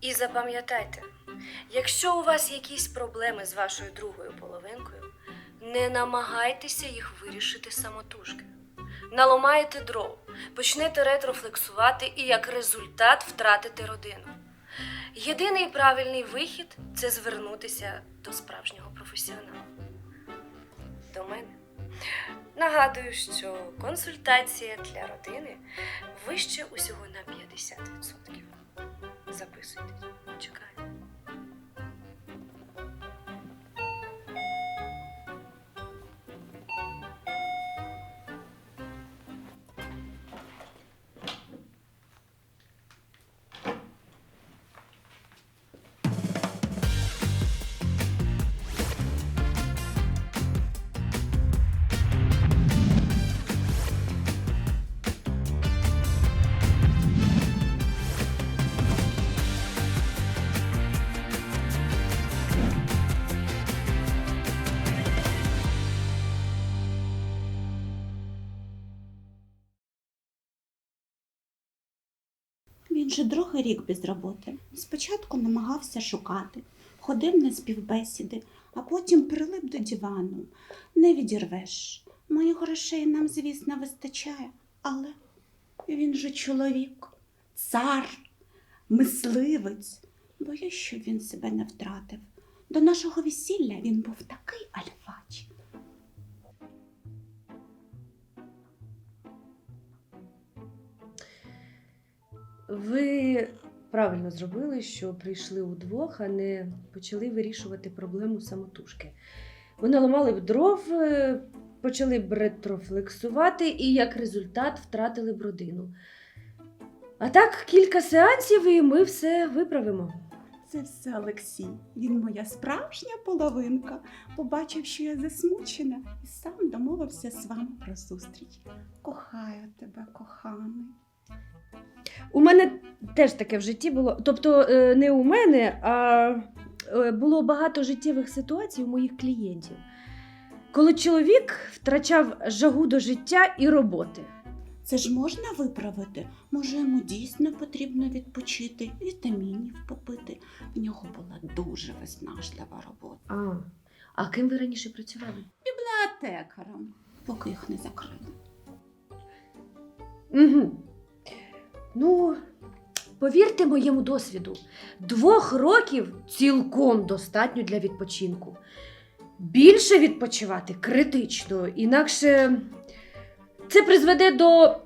І запам'ятайте, якщо у вас якісь проблеми з вашою другою половинкою, не намагайтеся їх вирішити самотужки. Наламаєте дров, почнете ретрофлексувати і як результат втратите родину. Єдиний правильний вихід це звернутися до справжнього професіонала. До мене. Нагадую, що консультація для родини вище усього на 50%. Записуйтесь, Він же другий рік без роботи. Спочатку намагався шукати, ходив на співбесіди, а потім прилип до дивану. Не відірвеш. Моїх грошей нам, звісно, вистачає, але він же чоловік, цар, мисливець. Боюсь, щоб він себе не втратив. До нашого весілля він був такий альфач. Ви правильно зробили, що прийшли удвох, а не почали вирішувати проблему самотужки. Ви наламали б дров, е, почали б ретрофлексувати і як результат втратили б родину. А так, кілька сеансів, і ми все виправимо. Це все Олексій. Він моя справжня половинка. Побачив, що я засмучена, і сам домовився з вами про зустріч. Кохаю тебе, коханий. У мене теж таке в житті було. Тобто, е, не у мене, а е, було багато життєвих ситуацій у моїх клієнтів. Коли чоловік втрачав жагу до життя і роботи. Це ж можна виправити? Може, йому дійсно потрібно відпочити, вітамінів попити. В нього була дуже виснажлива робота. А, а ким ви раніше працювали? Бібліотекаром, поки їх не закрили. Угу. Ну, повірте моєму досвіду, двох років цілком достатньо для відпочинку. Більше відпочивати критично, інакше це призведе до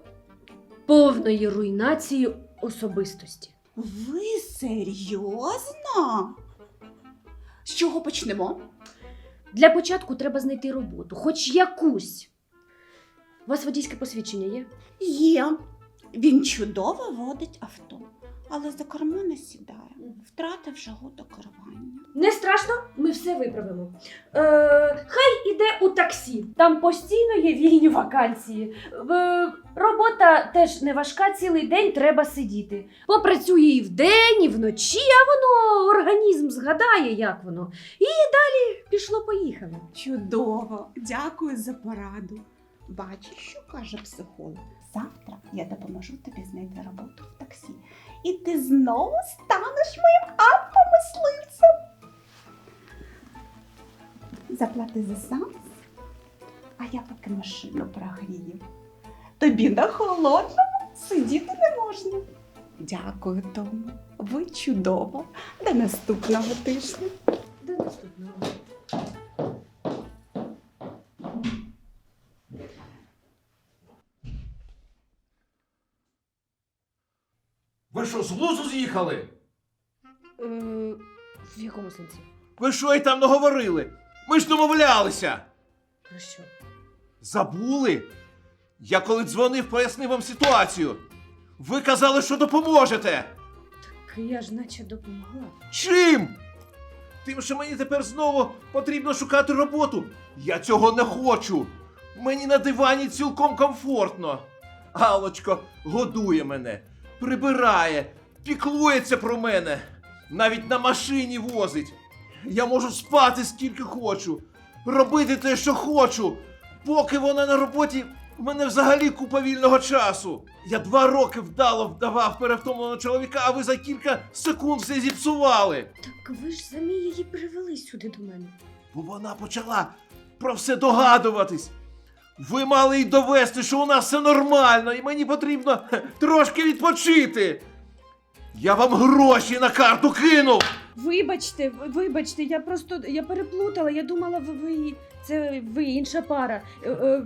повної руйнації особистості. Ви серйозно? З чого почнемо? Для початку треба знайти роботу, хоч якусь. У вас водійське посвідчення є? Є. Він чудово водить авто, але за кермо не сідає. Втратив жагу до керування. Не страшно, ми все виправимо. Е, хай іде у таксі. Там постійно є вільні вакансії. Е, робота теж не важка, цілий день треба сидіти. Попрацює і вдень, і вночі, а воно організм згадає, як воно. І далі пішло-поїхало. Чудово, дякую за пораду. Бачиш, що каже психолог? Завтра я допоможу тобі знайти роботу в таксі. І ти знову станеш моїм альфа-мисливцем. Заплати за сеанс, а я поки машину прогрію. Тобі на холодному сидіти не можна. Дякую, Тому. Ви чудово. До наступного тижня. Що, з глузду з'їхали? Е, в якому сенсі? Ви що й там наговорили? Ми ж домовлялися. Про що? Забули? Я коли дзвонив, пояснив вам ситуацію. Ви казали, що допоможете. Так я ж наче допомогла. Чим? Тим, що мені тепер знову потрібно шукати роботу. Я цього не хочу. Мені на дивані цілком комфортно. Алочко годує мене, прибирає, піклується про мене, навіть на машині возить. Я можу спати скільки хочу, робити те, що хочу, поки вона на роботі В мене взагалі купа вільного часу. Я два роки вдало вдавав перевтомленого чоловіка, а ви за кілька секунд все зіпсували. Так ви ж самі її привели сюди до мене. Бо вона почала про все догадуватись. Ви мали й довести, що у нас все нормально, і мені потрібно трошки відпочити. Я вам гроші на карту кинув. Вибачте, вибачте, я просто я переплутала. Я думала, ви, ви це ви інша пара. Е, е,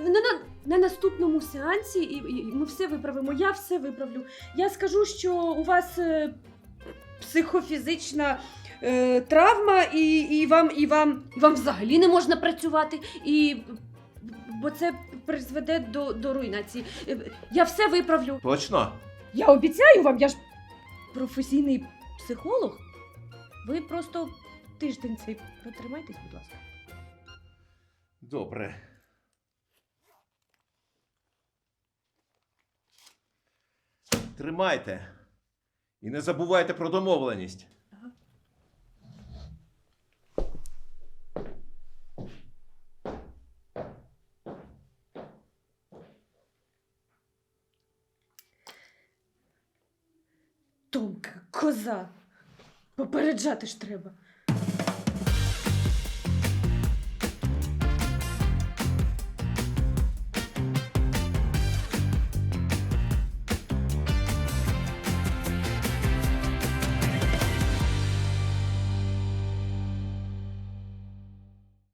на, на, на наступному сеансі і, і ми все виправимо. Я все виправлю. Я скажу, що у вас е, психофізична е, травма, і, і вам і вам і вам взагалі не можна працювати. І бо це призведе до, до руйнації. Е, Я все виправлю. Точно? Я обіцяю вам, я ж професійний психолог. Ви просто тиждень цей протримайтесь, будь ласка. Добре. Тримайте. І не забувайте про домовленість. Томка, коза. Попереджати ж треба.